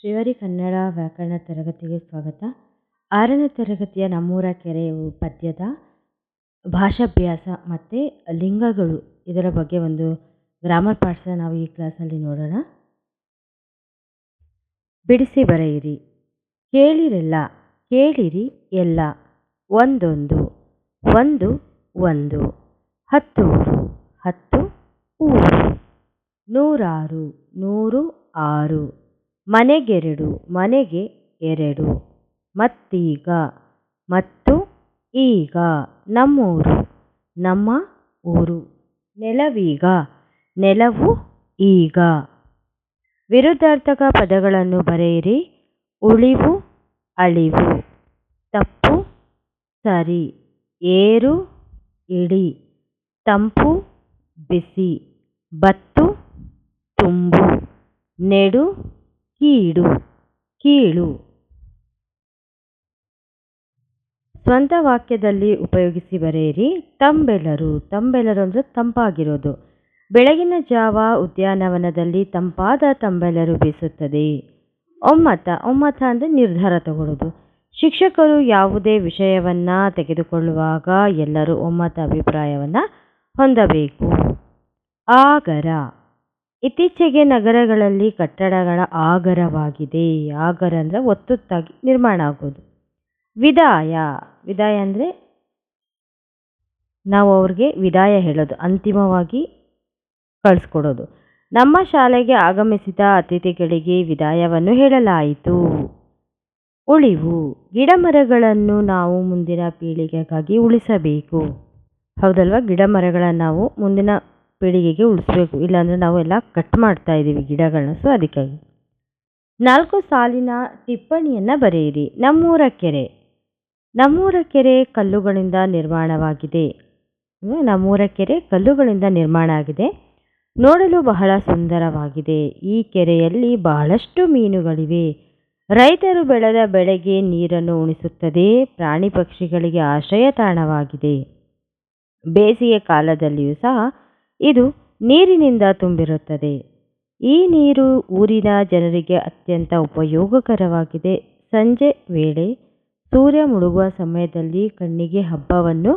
ಶ್ರೀವಾರಿ ಕನ್ನಡ ವ್ಯಾಕರಣ ತರಗತಿಗೆ ಸ್ವಾಗತ. ಆರನೇ ತರಗತಿಯ ನಮ್ಮೂರ ಕೆರೆ ಪದ್ಯದ ಭಾಷಾಭ್ಯಾಸ ಮತ್ತು ಲಿಂಗಗಳು. ಇದರ ಬಗ್ಗೆ ಒಂದು ಗ್ರಾಮರ್ ಪಾಠ ನಾವು ಈ ಕ್ಲಾಸಲ್ಲಿ ನೋಡೋಣ. ಬಿಡಿಸಿ ಬರೆಯಿರಿ. ಕೇಳಿರೆಲ್ಲ, ಕೇಳಿರಿ ಎಲ್ಲ. ಒಂದೊಂದು, ಒಂದು ಒಂದು. ಹತ್ತೂರು ಹತ್ತು ಊರು. ನೂರಾರು, ನೂರು, ಆರು. ಮನೆಗೆರಡು, ಮನೆಗೆ ಎರಡು. ಮತ್ತೀಗ, ಮತ್ತು ಈಗ, ನಮ್ಮೂರು, ನಮ್ಮ ಊರು. ನೆಲವೀಗ, ನೆಲವು ಈಗ. ವಿರುದ್ಧಾರ್ಥಕ ಪದಗಳನ್ನು ಬರೆಯಿರಿ. ಉಳಿವು, ಅಳಿವು. ತಪ್ಪು, ಸರಿ. ಏರು ಇಳಿ ತಂಪು, ಬಿಸಿ. ಬತ್ತು, ತುಂಬು. ನೆಡು ಕೀಡು, ಕೀಳು. ಸ್ವಂತ ವಾಕ್ಯದಲ್ಲಿ ಉಪಯೋಗಿಸಿ ಬರೆಯಿರಿ, ತಂಬೆಲರು ತಂಬೆಲರು ಅಂದರೆ ತಂಪಾಗಿರೋದು. ಬೆಳಗಿನ ಜಾವ ಉದ್ಯಾನವನದಲ್ಲಿ ತಂಪಾದ ತಂಬೆಲರು ಬೀಸುತ್ತದೆ. ಒಮ್ಮತ ಒಮ್ಮತ ಅಂದರೆ ನಿರ್ಧಾರ ತಗೊಳ್ಳೋದು. ಶಿಕ್ಷಕರು ಯಾವುದೇ ವಿಷಯವನ್ನು ತೆಗೆದುಕೊಳ್ಳುವಾಗ ಎಲ್ಲರೂ ಒಮ್ಮತ ಅಭಿಪ್ರಾಯವನ್ನು ಹೊಂದಬೇಕು. ಆಗರ. ಇತ್ತೀಚೆಗೆ ನಗರಗಳಲ್ಲಿ ಕಟ್ಟಡಗಳ ಆಗರವಾಗಿದೆ. ಆಗರ ಅಂದರೆ ಒತ್ತೊತ್ತಾಗಿ ನಿರ್ಮಾಣ ಆಗೋದು. ವಿದಾಯ. ವಿದಾಯ ಅಂದರೆ ನಾವು ಅವ್ರಿಗೆ ವಿದಾಯ ಹೇಳೋದು, ಅಂತಿಮವಾಗಿ ಕಳಿಸ್ಕೊಡೋದು. ನಮ್ಮ ಶಾಲೆಗೆ ಆಗಮಿಸಿದ ಅತಿಥಿಗಳಿಗೆ ವಿದಾಯವನ್ನು ಹೇಳಲಾಯಿತು. ಉಳಿವು. ಗಿಡ ಮರಗಳನ್ನು ನಾವು ಮುಂದಿನ ಪೀಳಿಗೆಗಾಗಿ ಉಳಿಸಬೇಕು. ಹೌದಲ್ವಾ? ಗಿಡ ಮರಗಳನ್ನು ನಾವು ಮುಂದಿನ ಪೀಳಿಗೆಗೆ ಉಳಿಸ್ಬೇಕು. ಇಲ್ಲಾಂದರೆ ನಾವು ಎಲ್ಲ ಕಟ್ ಮಾಡ್ತಾ ಇದ್ದೀವಿ ಗಿಡಗಳನ್ನ ಸೊ ಅದಕ್ಕಾಗಿ. ನಾಲ್ಕು ಸಾಲಿನ ಟಿಪ್ಪಣಿಯನ್ನು ಬರೆಯಿರಿ. ನಮ್ಮೂರ ಕೆರೆ. ನಮ್ಮೂರ ಕೆರೆ ಕಲ್ಲುಗಳಿಂದ ನಿರ್ಮಾಣವಾಗಿದೆ. ನಮ್ಮೂರ ಕೆರೆ ಕಲ್ಲುಗಳಿಂದ ನಿರ್ಮಾಣ ಆಗಿದೆ. ನೋಡಲು ಬಹಳ ಸುಂದರವಾಗಿದೆ. ಈ ಕೆರೆಯಲ್ಲಿ ಬಹಳಷ್ಟು ಮೀನುಗಳಿವೆ. ರೈತರು ಬೆಳೆದ ಬೆಳೆಗೆ ನೀರನ್ನು ಉಣಿಸುತ್ತದೆ. ಪ್ರಾಣಿ ಪಕ್ಷಿಗಳಿಗೆ ಆಶ್ರಯ ತಾಣವಾಗಿದೆ ಬೇಸಿಗೆ ಕಾಲದಲ್ಲಿಯೂ ಸಹ ಇದು ನೀರಿನಿಂದ ತುಂಬಿರುತ್ತದೆ. ಈ ನೀರು ಊರಿನ ಜನರಿಗೆ ಅತ್ಯಂತ ಉಪಯೋಗಕರವಾಗಿದೆ. ಸಂಜೆ ವೇಳೆ ಸೂರ್ಯ ಮುಳುಗುವ ಸಮಯದಲ್ಲಿ ಕಣ್ಣಿಗೆ ಹಬ್ಬವನ್ನು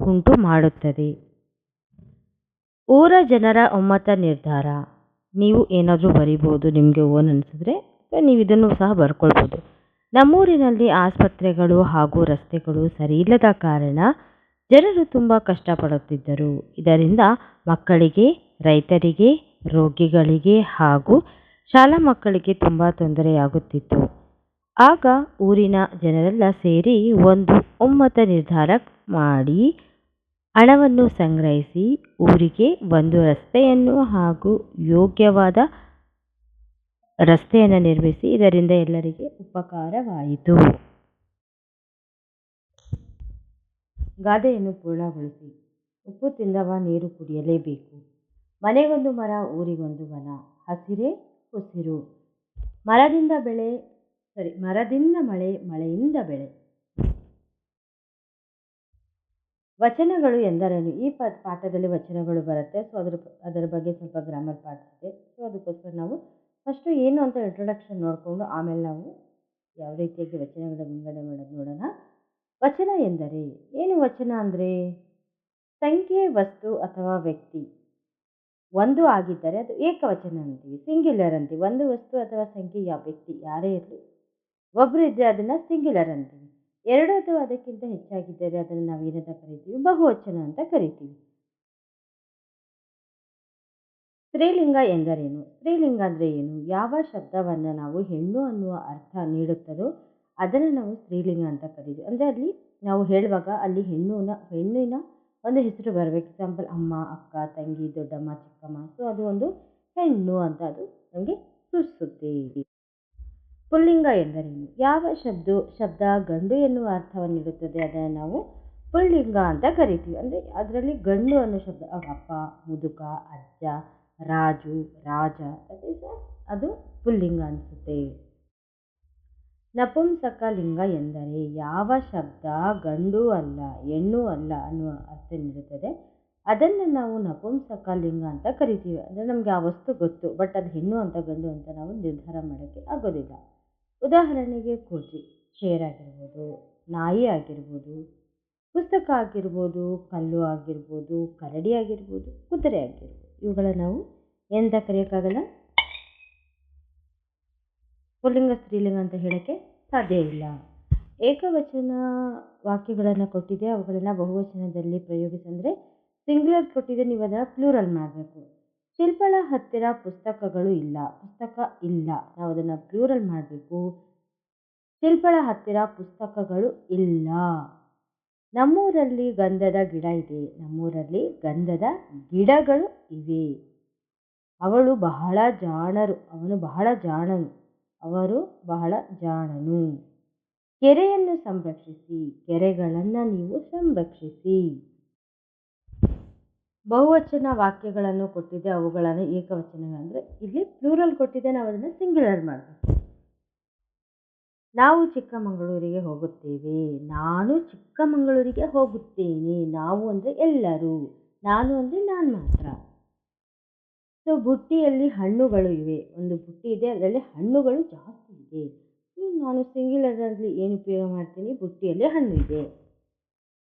ಉಂಟು ಮಾಡುತ್ತದೆ. ಊರ ಜನರ ಒಮ್ಮತ ನಿರ್ಧಾರ. ನೀವು ಏನಾದರೂ ಬರಿಬೋದು ನಿಮಗೆ ಓನ್ ಅನಿಸಿದ್ರೆ ನೀವು ಇದನ್ನು ಸಹ ಬರ್ಕೊಳ್ಬೋದು ನಮ್ಮೂರಿನಲ್ಲಿ ಆಸ್ಪತ್ರೆಗಳು ಹಾಗೂ ರಸ್ತೆಗಳು ಸರಿಯಿಲ್ಲದ ಕಾರಣ ಜನರು ತುಂಬ ಕಷ್ಟಪಡುತ್ತಿದ್ದರು. ಇದರಿಂದ ಮಕ್ಕಳಿಗೆ, ರೈತರಿಗೆ, ರೋಗಿಗಳಿಗೆ ಹಾಗೂ ಶಾಲಾ ಮಕ್ಕಳಿಗೆ ತುಂಬ ತೊಂದರೆಯಾಗುತ್ತಿತ್ತು. ಆಗ ಊರಿನ ಜನರೆಲ್ಲ ಸೇರಿ ಒಂದು ಒಮ್ಮತ ನಿರ್ಧಾರ ಮಾಡಿ ಹಣವನ್ನು ಸಂಗ್ರಹಿಸಿ ಊರಿಗೆ ಒಂದು ರಸ್ತೆಯನ್ನು ಹಾಗೂ ಯೋಗ್ಯವಾದ ರಸ್ತೆಯನ್ನು ನಿರ್ಮಿಸಿ ಇದರಿಂದ ಎಲ್ಲರಿಗೆ ಉಪಕಾರವಾಯಿತು. ಗಾದೆಯನ್ನು ಪೂರ್ಣಗೊಳಿಸಿ. ಉಪ್ಪು ತಿಂದವ ನೀರು ಕುಡಿಯಲೇಬೇಕು. ಮನೆಗೊಂದು ಮರ, ಊರಿಗೊಂದು ವನ, ಹಸಿರೇ, ಉಸಿರು. ಮರದಿಂದ ಬೆಳೆ, ಸರಿ, ಮರದಿಂದ ಮಳೆ, ಮಳೆಯಿಂದ ಬೆಳೆ. ವಚನಗಳು ಎಂದರೇನು? ಈ ಪ, ಪಾಠದಲ್ಲಿ ವಚನಗಳು ಬರುತ್ತೆ. ಸೊ ಅದ್ರ, ಅದರ ಬಗ್ಗೆ ಸ್ವಲ್ಪ ಗ್ರಾಮರ್ ಪಾಠ ಇದೆ. ಸೊ ಅದಕ್ಕೋಸ್ಕರ ನಾವು ಫಸ್ಟು ಏನು ಅಂತ ಇಂಟ್ರೊಡಕ್ಷನ್ ನೋಡಿಕೊಂಡು ಆಮೇಲೆ ನಾವು ಯಾವ ರೀತಿಯಾಗಿ ವಚನಗಳ ವಿಂಗಡಣೆ ಮಾಡೋದು ನೋಡೋಣ. ವಚನ ಎಂದರೆ, ಏನು ವಚನ ಅಂದರೆ? ಸಂಖ್ಯೆ, ವಸ್ತು ಅಥವಾ ವ್ಯಕ್ತಿ. ಒಂದು ಆಗಿದ್ದರೆ ಅದು ಏಕವಚನ ಅಂತೀವಿ ಸಿಂಗ್ಯುಲರ್ ಅಂತೀವಿ. ಒಂದು ವಸ್ತು ಅಥವಾ ಸಂಖ್ಯೆ ಯಾವ ವ್ಯಕ್ತಿ, ಯಾರೇ ಇರಲಿ. ಒಬ್ಬರು ಇದ್ದರೆ ಅದನ್ನು ಸಿಂಗ್ಯುಲರ್ ಅಂತೀವಿ. ಎರಡು ಅಥವಾ ಅದಕ್ಕಿಂತ ಹೆಚ್ಚಾಗಿದ್ದರೆ ಅದನ್ನು ನಾವು ಏನಂತ ಕರಿತೀವಿ? ಬಹುವಚನ ಅಂತ ಕರಿತೀವಿ. ಸ್ತ್ರೀಲಿಂಗ ಎಂದರೇನು? ಸ್ತ್ರೀಲಿಂಗ ಅಂದರೆ ಏನು? ಯಾವ ಶಬ್ದವನ್ನು ನಾವು ಹೆಣ್ಣು ಅನ್ನುವ ಅರ್ಥ ನೀಡುತ್ತದೋ ಅದನ್ನು ನಾವು ಸ್ತ್ರೀಲಿಂಗ ಅಂತ ಕರೀತೀವಿ. ಅಂದರೆ ಅಲ್ಲಿ ನಾವು ಹೇಳುವಾಗ ಅಲ್ಲಿ ಹೆಣ್ಣುನ, ಹೆಣ್ಣಿನ ಒಂದು ಹೆಸರು ಬರಬೇಕು. ಎಕ್ಸಾಂಪಲ್ ಅಮ್ಮ, ಅಕ್ಕ, ತಂಗಿ, ದೊಡ್ಡಮ್ಮ, ಚಿಕ್ಕಮ್ಮ. ಸೊ ಅದು ಒಂದು ಹೆಣ್ಣು ಅಂತ ಅದು ನಮಗೆ ಸೂಚಿಸುತ್ತೆ ಪುಲ್ಲಿಂಗ ಎಂದರೇನು? ಯಾವ ಶಬ್ದ ಶಬ್ದ, ಗಂಡು ಎನ್ನುವ ಅರ್ಥವನ್ನು ನೀಡುತ್ತದೆ? ಅದನ್ನು ನಾವು ಪುಲ್ಲಿಂಗ ಅಂತ ಕರಿತೀವಿ. ಅಂದರೆ ಅದರಲ್ಲಿ ಗಂಡು ಅನ್ನೋ ಶಬ್ದ ಅಪ್ಪ, ಮುದುಕ, ಅಜ್ಜ, ರಾಜು, ರಾಜ ಅದು ಪುಲ್ಲಿಂಗ ಅನಿಸುತ್ತೆ. ನಪುಂಸಕ ಲಿಂಗ ಎಂದರೆ ಯಾವ ಶಬ್ದ ಗಂಡು ಅಲ್ಲ, ಹೆಣ್ಣು ಅಲ್ಲ ಅನ್ನುವ ಅರ್ಥ ನೀಡುತ್ತದೆ. ಅದನ್ನು ನಾವು ನಪುಂಸಕ ಲಿಂಗ ಅಂತ ಕರಿತೀವಿ. ಅಂದರೆ ನಮಗೆ ಆ ವಸ್ತು ಗೊತ್ತು, ಬಟ್ ಅದು ಹೆಣ್ಣು ಅಂತ ಗಂಡು ಅಂತ ನಾವು ನಿರ್ಧಾರ ಮಾಡೋಕ್ಕೆ ಆಗೋದಿಲ್ಲ. ಉದಾಹರಣೆಗೆ ಕುರ್ಚಿ ಚೇರ್ ಆಗಿರ್ಬೋದು, ನಾಯಿ ಆಗಿರ್ಬೋದು, ಪುಸ್ತಕ ಆಗಿರ್ಬೋದು, ಕಲ್ಲು ಆಗಿರ್ಬೋದು, ಕರಡಿ ಆಗಿರ್ಬೋದು, ಕುದುರೆ ಆಗಿರ್ಬೋದು. ಇವುಗಳ ನಾವು ಎಂತ ಕರೆಯೋಕ್ಕಾಗಲ್ಲ? ಪುಲ್ಲಿಂಗ, ಸ್ತ್ರೀಲಿಂಗ ಅಂತ ಹೇಳೋಕ್ಕೆ ಸಾಧ್ಯ ಇಲ್ಲ. ಏಕವಚನ ವಾಕ್ಯಗಳನ್ನು ಕೊಟ್ಟಿದೆ, ಅವುಗಳನ್ನು ಬಹುವಚನದಲ್ಲಿ ಪ್ರಯೋಗಿಸಂದರೆ ಸಿಂಗ್ಯುಲರ್ ಕೊಟ್ಟಿದೆ, ನೀವು ಅದನ್ನು ಪ್ಲೂರಲ್ ಮಾಡಬೇಕು. ಶಿಲ್ಪಳ ಹತ್ತಿರ ಪುಸ್ತಕಗಳು ಇಲ್ಲ. ಪುಸ್ತಕ ಇಲ್ಲ. ನಾವು ಅದನ್ನು ಪ್ಲೂರಲ್ ಮಾಡಬೇಕು. ಶಿಲ್ಪಳ ಹತ್ತಿರ ಪುಸ್ತಕಗಳು ಇಲ್ಲ. ನಮ್ಮೂರಲ್ಲಿ ಗಂಧದ ಗಿಡ ಇದೆ. ನಮ್ಮೂರಲ್ಲಿ ಗಂಧದ ಗಿಡಗಳು ಇವೆ. ಅವಳು ಬಹಳ ಜಾಣರು. ಅವನು ಬಹಳ ಜಾಣನು. ಅವರು ಬಹಳ ಜಾಣನು. ಕೆರೆಯನ್ನು ಸಂರಕ್ಷಿಸಿ, ಕೆರೆಗಳನ್ನು ನೀವು ಸಂರಕ್ಷಿಸಿ. ಬಹುವಚನ ವಾಕ್ಯಗಳನ್ನು ಕೊಟ್ಟಿದೆ, ಅವುಗಳನ್ನು ಏಕವಚನ ಅಂದರೆ ಇಲ್ಲಿ ಪ್ಲೂರಲ್ ಕೊಟ್ಟಿದೆ, ನಾವು ಅದನ್ನು ಸಿಂಗ್ಯುಲರ್ ಮಾಡಬೇಕು. ನಾವು ಚಿಕ್ಕಮಗಳೂರಿಗೆ ಹೋಗುತ್ತೇವೆ, ನಾನು ಚಿಕ್ಕಮಗಳೂರಿಗೆ ಹೋಗುತ್ತೇನೆ, ನಾವು ಅಂದರೆ ಎಲ್ಲರೂ, ನಾನು ಅಂದರೆ ನಾನು ಮಾತ್ರ. ಸೊ ಬುಟ್ಟಿಯಲ್ಲಿ ಹಣ್ಣುಗಳು ಇವೆ. ಒಂದು ಬುಟ್ಟಿ ಇದೆ, ಅದರಲ್ಲಿ ಹಣ್ಣುಗಳು ಜಾಸ್ತಿ ಇದೆ. ನಾನು ಸಿಂಗ್ಯುಲರಲ್ಲಿ ಏನು ಉಪಯೋಗ ಮಾಡ್ತೀನಿ? ಬುಟ್ಟಿಯಲ್ಲಿ ಹಣ್ಣು ಇದೆ.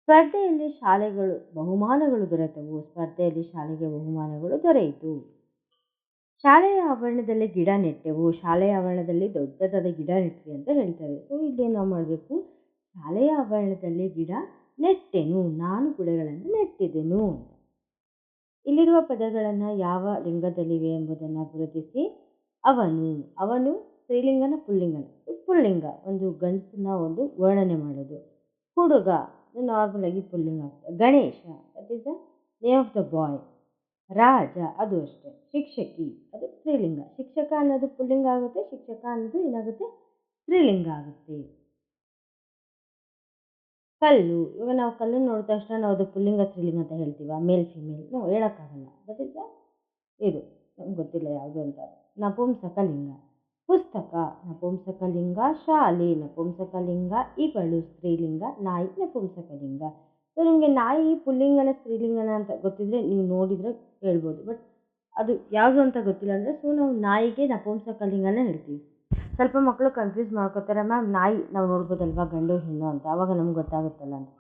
ಸ್ಪರ್ಧೆಯಲ್ಲಿ ಶಾಲೆಗಳು ಬಹುಮಾನಗಳು ದೊರೆತವು. ಸ್ಪರ್ಧೆಯಲ್ಲಿ ಶಾಲೆಗೆ ಬಹುಮಾನಗಳು ದೊರೆಯಿತು. ಶಾಲೆಯ ಆವರಣದಲ್ಲಿ ಗಿಡ ನೆಟ್ಟೆವು. ಶಾಲೆಯ ಆವರಣದಲ್ಲಿ ದೊಡ್ಡದಾದ ಗಿಡ ನೆಟ್ವಿ ಅಂತ ಹೇಳ್ತಾರೆ. ಸೊ ಇಲ್ಲಿ ನಾವು ಮಾಡಬೇಕು. ಶಾಲೆಯ ಆವರಣದಲ್ಲಿ ಗಿಡ ನೆಟ್ಟೆನು. ನಾನು ಗಿಡಗಳನ್ನು ನೆಟ್ಟಿದೆನು. ಇಲ್ಲಿರುವ ಪದಗಳನ್ನು ಯಾವ ಲಿಂಗದಲ್ಲಿವೆ ಎಂಬುದನ್ನು ಗುರುತಿಸಿ ಅವನು ಅವನು ಸ್ತ್ರೀಲಿಂಗನ ಪುಲ್ಲಿಂಗನ, ಪುಲ್ಲಿಂಗ ಒಂದು ಗಂಡಸನ್ನ ಒಂದು ವರ್ಣನೆ ಮಾಡೋದು. ಹುಡುಗ ನಾರ್ಮಲ್ ಆಗಿ ಪುಲ್ಲಿಂಗ ಆಗ್ತದೆ. Ganesha that is the name of the boy ರಾಜ, ಅದು ಅಷ್ಟೇ. ಶಿಕ್ಷಕಿ, ಅದು ಸ್ತ್ರೀಲಿಂಗ. ಶಿಕ್ಷಕ ಅನ್ನೋದು ಪುಲ್ಲಿಂಗ ಆಗುತ್ತೆ, ಶಿಕ್ಷಕ ಅನ್ನೋದು ಏನಾಗುತ್ತೆ? ಸ್ತ್ರೀಲಿಂಗ ಆಗುತ್ತೆ. ಕಲ್ಲು, ಇವಾಗ ನಾವು ಕಲ್ಲನ್ನು ನೋಡಿದ ತಕ್ಷಣ ನಾವು ಅದು ಪುಲ್ಲಿಂಗ ಸ್ತ್ರೀಲಿಂಗ ಅಂತ ಹೇಳ್ತೀವ, ಮೇಲ್, ಫಿಮೇಲ್, ನಾವು ಹೇಳೋಕ್ಕಾಗಲ್ಲ. ಬಟ್ ಇಸ್ ಇದು, ನಮ್ಗೆ ಗೊತ್ತಿಲ್ಲ ಯಾವುದು ಅಂತ. ನಪುಂಸಕಲಿಂಗ ಪುಸ್ತಕ ನಪುಂಸಕಲಿಂಗ ಶಾಲೆ ನಪುಂಸಕಲಿಂಗ ಇಗಳು ಸ್ತ್ರೀಲಿಂಗ, ನಾಯಿ ನಪುಂಸಕಲಿಂಗ ಸೊ ನಿಮಗೆ ನಾಯಿ, ಪುಲ್ಲಿಂಗನ, ಸ್ತ್ರೀಲಿಂಗನ ಅಂತ ಗೊತ್ತಿದ್ರೆ ನೀವು ನೋಡಿದರೆ ಹೇಳ್ಬೋದು. ಬಟ್ ಅದು ಯಾವುದು ಅಂತ ಗೊತ್ತಿಲ್ಲ ಅಂದರೆ ಸೊ ನಾವು ನಾಯಿಗೆ ನಪುಂಸಕಲಿಂಗನ ಹೇಳ್ತೀವಿ. ಸ್ವಲ್ಪ ಮಕ್ಕಳು ಕನ್ಫ್ಯೂಸ್ ಮಾಡ್ಕೋತಾರೆ, ಮ್ಯಾಮ್ ನಾಯಿ ನಾವು ನೋಡ್ಬೋದಲ್ವಾ ಗಂಡು ಹೆಣ್ಣು ಅಂತ? ಅವಾಗ ನಮ್ಗೆ ಗೊತ್ತಾಗುತ್ತಲ್ಲ ಅಂತ.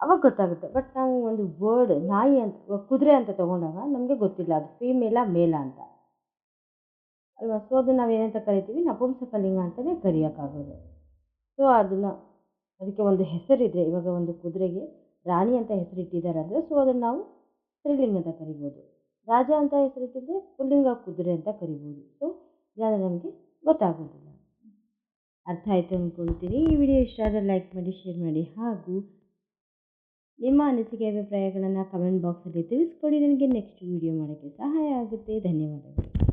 ಅವಾಗ ಗೊತ್ತಾಗುತ್ತೆ, ಬಟ್ ನಾವು ಒಂದು ವರ್ಡ್ ನಾಯಿ ಅಂತ ಕುದುರೆ ಅಂತ ತೊಗೊಂಡಾಗ ನಮಗೆ ಗೊತ್ತಿಲ್ಲ, ಅದು ಫೀಮೇಲಾ ಮೇಲ ಅಂತ. ಅಲ್ವಾ? ಸೊ ಅದು ನಾವು ಏನಂತ ಕರಿತೀವಿ? ನಪುಂಸಕಲಿಂಗ ಅಂತಲೇ ಕರೆಯೋಕ್ಕಾಗೋದು. ಸೊ ಅದನ್ನು, ಅದಕ್ಕೆ ಒಂದು ಹೆಸರಿದೆ, ಇವಾಗ ಒಂದು ಕುದುರೆಗೆ ರಾಣಿ ಅಂತ ಹೆಸರಿಟ್ಟಿದ್ದಾರೆ ಅಂದರೆ ಸೊ ಅದನ್ನು ನಾವು ಸ್ತ್ರೀಲಿಂಗ ಅಂತ ಕರಿಬೋದು. ರಾಜ ಅಂತ ಹೆಸರಿಟ್ಟಿದ್ರೆ ಪುಲ್ಲಿಂಗ ಕುದುರೆ ಅಂತ ಕರಿಬೋದು. ಸೊ ಇದೆಲ್ಲ ನಮಗೆ ಗೊತ್ತಾಗೋದಿಲ್ಲ. ಅರ್ಥ ಆಯಿತು ಅಂದ್ಕೊಳ್ತೀನಿ ಈ ವಿಡಿಯೋ ಇಷ್ಟ ಆದರೆ ಲೈಕ್ ಮಾಡಿ ಶೇರ್ ಮಾಡಿ ಹಾಗೂ ನಿಮ್ಮ ಅನಿಸಿಕೆ, ಅಭಿಪ್ರಾಯಗಳನ್ನು ಕಮೆಂಟ್ ಬಾಕ್ಸಲ್ಲಿ ತಿಳಿಸ್ಕೊಡಿ. ನನಗೆ ನೆಕ್ಸ್ಟ್ ವಿಡಿಯೋ ಮಾಡೋಕ್ಕೆ ಸಹಾಯ ಆಗುತ್ತೆ. ಧನ್ಯವಾದಗಳು.